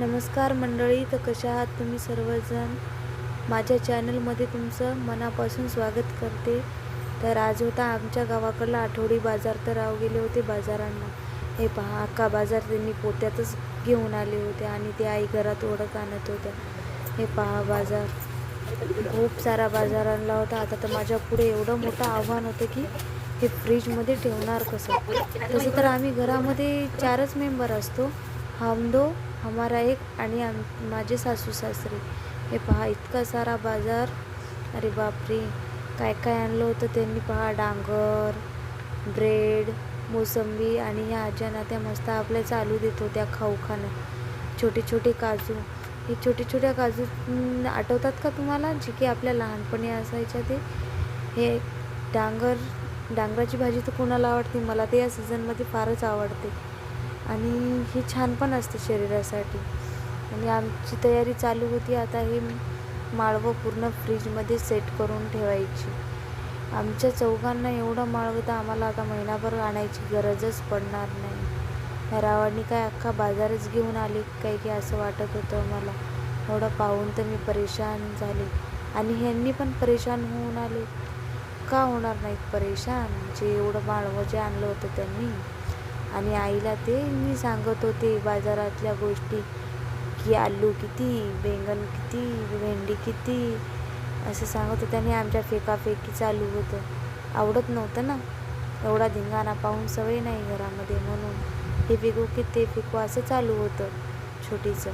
नमस्कार मंडळी तर कशा आहात तुम्ही सर्वजण? माझ्या चॅनलमध्ये तुमचं मनापासून स्वागत करते. तर आज होता आमच्या गावाकडला आठवडी बाजार तर राव गेले होते बाजारांना. हे पहा अख्खा बाजार त्यांनी पोत्यातच घेऊन आले होते आणि ते आई घरात ओढत आणत होत्या. हे पहा बाजार खूप सारा बाजार आणला होता. आता तर माझ्या पुढे एवढं मोठं आव्हान होतं की हे फ्रीजमध्ये ठेवणार कसं? तसं तर आम्ही घरामध्ये चारच मेंबर असतो. हमदो हमारा एक आणि आम माझे सासू सासरे. हे पहा इतका सारा बाजार. अरे बापरे! काय काय आणलं होतं त्यांनी पहा डांगर ब्रेड मोसंबी आणि ह्या आज्यांना त्या मस्त आपल्या चालू देत होत्या खाऊ खाणं. छोटे छोटे काजू. हे छोटे छोट्या काजू आठवतात का तुम्हाला? जे की आपल्या लहानपणी असायच्या ते. हे डांगर डांगराची भाजी तर कोणाला आवडते? मला ते या सीझनमध्ये फारच आवडते. आणि ही छान पण असते शरीरासाठी. आणि आमची तयारी चालू होती आता हे माळवं पूर्ण फ्रीजमध्ये सेट करून ठेवायची. आमच्या चौघांना एवढं माळवं तर आम्हाला आता महिनाभर आणायची गरजच पडणार नाही. ह्या रावांनी काय अख्खा बाजारच घेऊन आले काय की असं वाटत होतं मला एवढं पाहून तर मी परेशान झाले. आणि ह्यांनी पण परेशान होऊन आले. का होणार नाहीत परेशान? जे एवढं माळवं जे आणलं होतं त्यांनी. आणि आईला ते मी सांगत होते बाजारातल्या गोष्टी की आलू किती बैंगन किती भेंडी किती असं सांगत होते. आणि आमच्या फेकाफेकी चालू होतं. आवडत नव्हतं ना. एवढा धिंगाणा पाहून सवय नाही घरामध्ये म्हणून. हे फेकू की ते फेकू असं चालू होतं छोटीचं.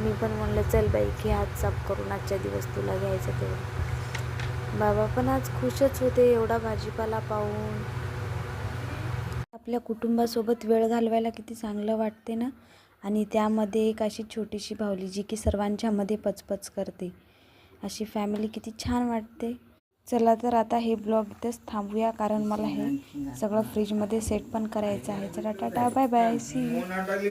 मी पण म्हणलं चल बाई की हात साफ करून आजच्या दिवस तुला घ्यायचं तेवढं. बाबा पण आज खुशच होते एवढा भाजीपाला पाहून. आपल्या कुटुंबासोबत वेळ घालवायला किती चांगलं वाटते ना? आणि त्यामध्ये एक अशी छोटीशी भावली जी की सर्वांच्यामध्ये पचपच करते. अशी फॅमिली किती छान वाटते. चला तर आता हे ब्लॉग इथेच थांबूया कारण मला हे सगळं फ्रीजमध्ये सेट पण करायचं आहे. चला टाटा बाय बाय सी